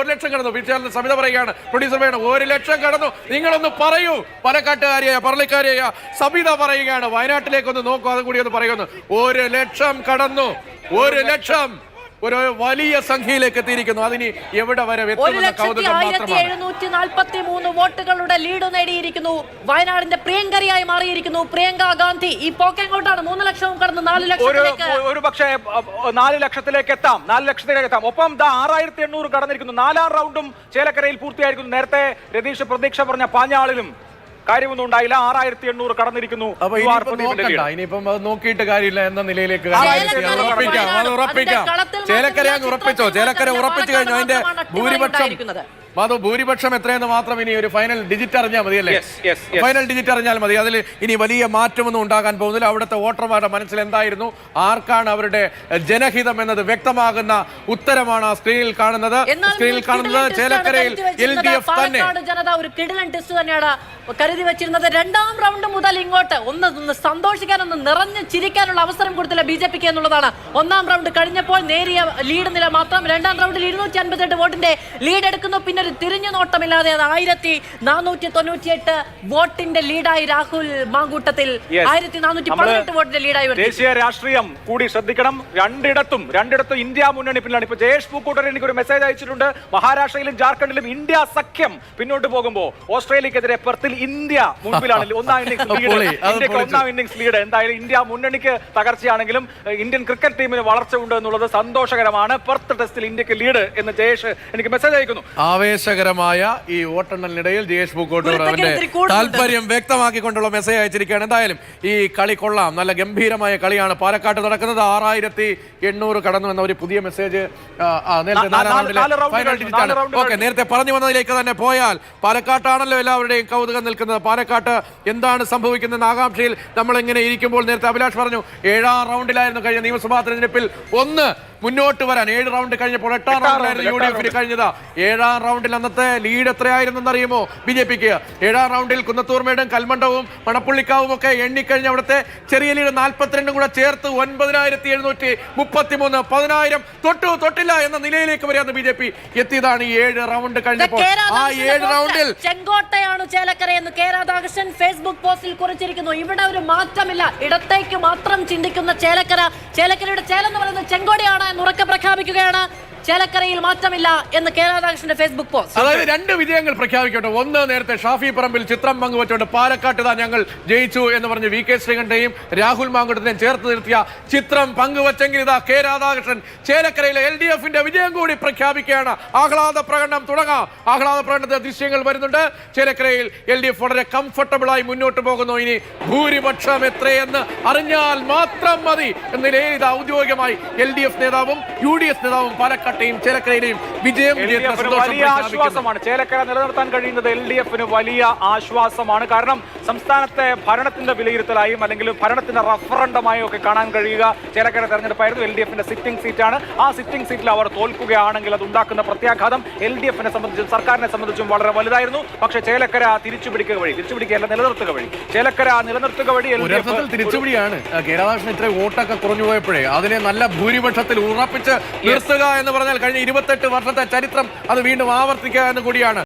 ഒരു ലക്ഷം കടന്നു. വിചാരണ സമിത പറയുകയാണ് പ്രൊഡ്യൂസർ വേണം ഒരു ലക്ഷം കടന്നു. നിങ്ങളൊന്ന് പറയൂ. പാലക്കാട്ടുകാരെയാ പറളിക്കാരിയായ സമിത പറയുകയാണ്. വയനാട്ടിലേക്കൊന്ന് നോക്കൂ അതും കൂടി ഒന്ന് പറയുന്നു. ഒരു ലക്ഷം കടന്നു ഒരു ലക്ഷം ഒരു വലിയ സംഖ്യയിലേക്ക് എത്തിയിരിക്കുന്നു. അതിന് എവിടെ വരെ ഒരു എത്തുമെന്ന ലക്ഷത്തി കൗതുകം ആയിരത്തി എഴുന്നൂറ്റി നാൽപ്പത്തി മൂന്ന് വോട്ടുകളുടെ ലീഡ് നേടിയിരിക്കുന്നു. വയനാടിന്റെ പ്രിയങ്കരിയായി മാറിയിരിക്കുന്നു. പ്രിയങ്ക ഗാന്ധി. ഈ പോക്കെങ്ങോട്ടാണ് മൂന്ന് ലക്ഷവും കടന്ന് നാല് ലക്ഷം ലക്ഷത്തിലേക്ക്. ഒരു പക്ഷേ നാല് ലക്ഷത്തിലേക്ക് എത്താം. നാല് ലക്ഷത്തിലേക്ക് എത്താം. ഒപ്പം ആറായിരത്തി എണ്ണൂറ് കടന്നിരിക്കുന്നു. നാലാം റൗണ്ടും ചേലക്കരയിൽ പൂർത്തിയായിരിക്കുന്നു. നേരത്തെ രതീഷ് പ്രതീക്ഷ പറഞ്ഞ പാഞ്ഞാളിലും കാര്യമൊന്നും ഉണ്ടായില്ല. ആറായിരത്തി എണ്ണൂറ് കടന്നിരിക്കുന്നു. അപ്പൊ യു ആർ ഇനിയിപ്പം നോക്കണ്ട. ഇനിയിപ്പം അത് നോക്കിയിട്ട് കാര്യമില്ല എന്ന നിലയിലേക്ക് ചേലക്കര അത് ഉറപ്പിക്കാം. അത് ഉറപ്പിക്കാം. ചേലക്കര അങ്ങ് ഉറപ്പിച്ചോ? ചേലക്കര ഉറപ്പിച്ചു കഴിഞ്ഞു അതിന്റെ ഭൂരിപക്ഷം. മാധവ് ഭൂരിപക്ഷം എത്രയെന്ന് മാത്രം ഇനി ഒരു ഫൈനൽ ഡിജിറ്റ് അറിഞ്ഞാൽ മതിയല്ലേ? Yes, yes. ഫൈനൽ ഡിജിറ്റ് അറിഞ്ഞാൽ മതി. അതിൽ ഇനി വലിയ മാറ്റമൊന്നും ഉണ്ടാകാൻ പോകുന്നില്ല. അവിടുത്തെ വോട്ടർമാരുടെ മനസ്സിൽ എന്തായിരുന്നു? ആർക്കാണ് അവരുടെ ജനഹിതം എന്നത് വ്യക്തമാകുന്ന ഉത്തരമാണ് ആ സ്ക്രീനിൽ കാണുന്നത്. സ്ക്രീനിൽ കാണുന്നത് ചേലക്കരയിൽ എൽ ഡി എഫ് തന്നെ. ജനത ഒരു കിടിലൻ ടെസ്റ്റ് തന്നെയാണ് കരുതി വെച്ചിരുന്നത് രണ്ടാം റൗണ്ട് മുതൽ ഇങ്ങോട്ട്. ഒന്ന് ഒന്ന് സന്തോഷിക്കാൻ ഒന്ന് നിറഞ്ഞ് ചിരിക്കാനുള്ള അവസരം കൊടുത്തില്ല ബി ജെ പിക്ക് എന്നുള്ളതാണ്. ഒന്നാം റൗണ്ട് കഴിഞ്ഞപ്പോൾ നേരിയ ലീഡ് നില മാത്രം. രണ്ടാം റൗണ്ടിൽ ഇരുന്നൂറ്റി അൻപത്തെട്ട് വോട്ടിന്റെ ലീഡ് എടുക്കുന്നു. പിന്നെ ഒരു തിരിഞ്ഞു നോട്ടമില്ലാതെ അത് ആയിരത്തി നാനൂറ്റി തൊണ്ണൂറ്റിയെട്ട് വോട്ടിന്റെ ലീഡായി രാഹുൽ മാങ്കൂട്ടത്തിൽ. ആയിരത്തി നാനൂറ്റി പതിനെട്ട് വോട്ടിന്റെ ലീഡായി ദേശീയ രാഷ്ട്രീയം കൂടി ശ്രദ്ധിക്കണം. രണ്ടിടത്തും രണ്ടിടത്തും ഇന്ത്യ മുന്നണി പിന്നിലാണ് ഇപ്പൊ ജയേഷ് പൂക്കൂട്ടർ എനിക്ക് ഒരു മെസ്സേജ് അയച്ചിട്ടുണ്ട്. മഹാരാഷ്ട്രയിലും ജാർഖണ്ഡിലും ഇന്ത്യ സഖ്യം പിന്നോട്ട് പോകുമ്പോൾ ഓസ്ട്രേലിയക്കെതിരെ പെർത്തിൽ ഇന്ത്യ മുൻപിലാണ് ഒന്നാം ഇന്നിംഗ്സ് ലീഡ് ഇന്ത്യയ്ക്ക് ഒന്നാം ഇന്നിംഗ്സ് ലീഡ് എന്തായാലും ഇന്ത്യ മുന്നണിക്ക് തകർച്ചയാണെങ്കിലും ഇന്ത്യൻ ക്രിക്കറ്റ് ടീമിന് വളർച്ച ഉണ്ട് എന്നുള്ളത് സന്തോഷകരമാണ്. പെർത്ത് ടെസ്റ്റിൽ ഇന്ത്യയ്ക്ക് ലീഡ് എന്ന് ജയേഷ് എനിക്ക് മെസ്സേജ് അയക്കുന്നു. ആവേശകരമായ ഈ വോട്ടെണ്ണലിനിടയിൽ ജയേഷ് പൂക്കോട്ടൂർ അവന്റെ താല്പര്യം വ്യക്തമാക്കിക്കൊണ്ടുള്ള മെസ്സേജ് അയച്ചിരിക്കുകയാണ്. എന്തായാലും ഈ കളി കൊള്ളാം. നല്ല ഗംഭീരമായ കളിയാണ് പാലക്കാട്ട് നടക്കുന്നത്. ആറായിരത്തി എണ്ണൂറ് കടന്നു എന്ന ഒരു പുതിയ മെസ്സേജ്. നേരത്തെ പറഞ്ഞു വന്നതിലേക്ക് തന്നെ പോയാൽ പാലക്കാട്ടാണല്ലോ എല്ലാവരുടെയും കൗതുകം നിൽക്കുന്നത്. പാലക്കാട്ട് എന്താണ് സംഭവിക്കുന്നത് ആകാംക്ഷയിൽ നമ്മൾ ഇങ്ങനെ ഇരിക്കുമ്പോൾ നേരത്തെ അഭിലാഷ് പറഞ്ഞു ഏഴാം റൗണ്ടിലായിരുന്നു കഴിഞ്ഞ നിയമസഭാ തെരഞ്ഞെടുപ്പിൽ ഒന്ന് മുന്നോട്ട് വരാൻ ഏഴ് റൗണ്ട് കഴിഞ്ഞപ്പോൾ എട്ടാം റൗണ്ടിലായിരുന്നു യു ഡി എഫിന് കഴിഞ്ഞത്. ഏഴാം റൗണ്ടിൽ അന്നത്തെ ലീഡ് എത്രയായിരുന്നു അറിയുമോ? ബി ജെ പിക്ക് ഏഴാം റൗണ്ടിൽ കുന്നത്തൂർമേടും കൽമണ്ഡവും മണപ്പുള്ളിക്കാവും ഒക്കെ എണ്ണിക്കഴിഞ്ഞ് അവിടുത്തെ ചെറിയ ലീഡ് നാൽപ്പത്തിരണ്ടും കൂടെ ചേർത്ത് ഒൻപതിനായിരത്തി എഴുന്നൂറ്റി മുപ്പത്തി മൂന്ന് പതിനായിരം തൊട്ടു തൊട്ടില്ല എന്ന നിലയിലേക്ക് വരെ അന്ന് ബി ജെ പി എത്തിയതാണ് ഈ ഏഴ് റൗണ്ട് കഴിഞ്ഞപ്പോൾ. ആ ഏഴ് റൗണ്ടിൽ ചെങ്കോട്ടയാണ് ചേലക്കര എന്ന് കെ രാധാകൃഷ്ണൻ ഫേസ്ബുക്ക് പോസ്റ്റിൽ കുറിച്ചിരിക്കുന്നു. ഇവിടെ ഒരു മാറ്റമില്ല. ഇടത്തേക്ക് മാത്രം ചിന്തിക്കുന്ന ചേലക്കര. ചേലക്കരയുടെ ചേലെന്ന് പറയുന്നത് ചെങ്കോടയാണ് എന്ന് ഉറക്കെ പ്രഖ്യാപിക്കുകയാണ്. ചേലക്കരയിൽ മാറ്റമില്ല എന്ന് കെ ഫേസ്ബുക്ക് പോസ്റ്റ്. അതായത് രണ്ട് വിജയങ്ങൾ പ്രഖ്യാപിക്കട്ടെ. ഒന്ന് നേരത്തെ ഷാഫി പറമ്പിൽ ചിത്രം പങ്കുവച്ചുകൊണ്ട് പാലക്കാട്ട് താ ഞങ്ങൾ ജയിച്ചു എന്ന് പറഞ്ഞ് വി കെ ശ്രീകണ്ഠയും രാഹുൽ മാങ്കുട്ടനെയും ചേർത്ത് നിർത്തിയ ചിത്രം പങ്കുവച്ചെങ്കിൽ ഇതാ കെ രാധാകൃഷ്ണൻ ചേലക്കരയിലെ എൽ ഡി എഫിന്റെ വിജയം കൂടി പ്രഖ്യാപിക്കുകയാണ്. ആഹ്ലാദ പ്രകടനം തുടങ്ങാം. ആഹ്ലാദ പ്രകടനത്തിന്റെ ദൃശ്യങ്ങൾ വരുന്നുണ്ട്. ചേലക്കരയിൽ എൽ ഡി എഫ് വളരെ കംഫർട്ടബിൾ ആയി മുന്നോട്ട് പോകുന്നു. ഇനി ഭൂരിപക്ഷം എത്രയെന്ന് അറിഞ്ഞാൽ മാത്രം മതി എന്ന നിലയിൽ ഇത് ഔദ്യോഗികമായി എൽ ഡി എഫ് നേതാവും യു ഡി എഫ് നേതാവും പാലക്കാട്ടെയും ചേലക്കരയിലെയും വിജയം വലിയ ആശ്വാസമാണ്. ചേലക്കര നിലനിർത്താൻ കഴിയുന്നത് എൽ ഡി എഫിന് വലിയ ആശ്വാസമാണ്. കാരണം സംസ്ഥാനത്തെ ഭരണത്തിന്റെ വിലയിരുത്തലായും അല്ലെങ്കിൽ ഭരണത്തിന്റെ റഫറണ്ടമായും ഒക്കെ കാണാൻ കഴിയുക. ചേലക്കര തെരഞ്ഞെടുപ്പായിരുന്നു എൽ ഡി എഫിന്റെ സിറ്റിംഗ് സീറ്റാണ് ആ സിറ്റിംഗ് സീറ്റിൽ അവർ തോൽക്കുകയാണെങ്കിൽ അത് ഉണ്ടാക്കുന്ന പ്രത്യാഘാതം എൽ ഡി എഫിനെ സംബന്ധിച്ചും സർക്കാരിനെ സംബന്ധിച്ചും വളരെ വലുതായിരുന്നു. പക്ഷേ ചേലക്കര തിരിച്ചുപിടിക്കുക വഴി തിരിച്ചുപിടിക്കുകയല്ല നിലനിർത്തുക വഴി. ചേലക്കര നിലനിർത്തുക വഴി തിരിച്ചുപിടിയാണ്. കേരളാകൃഷ്ണൻ ഇത്ര വോട്ടൊക്കെ കുറഞ്ഞു പോയപ്പോഴേ അതിനെ നല്ല ഭൂരിപക്ഷത്തിൽ ഉറപ്പിച്ച് നിർത്തുക എന്ന് പറഞ്ഞാൽ കഴിഞ്ഞ ഇരുപത്തെട്ട് വർഷത്തെ ചരിത്രം അത് വീണ്ടും ആവർത്തിക്കുക എന്ന് കൂടിയാണ്.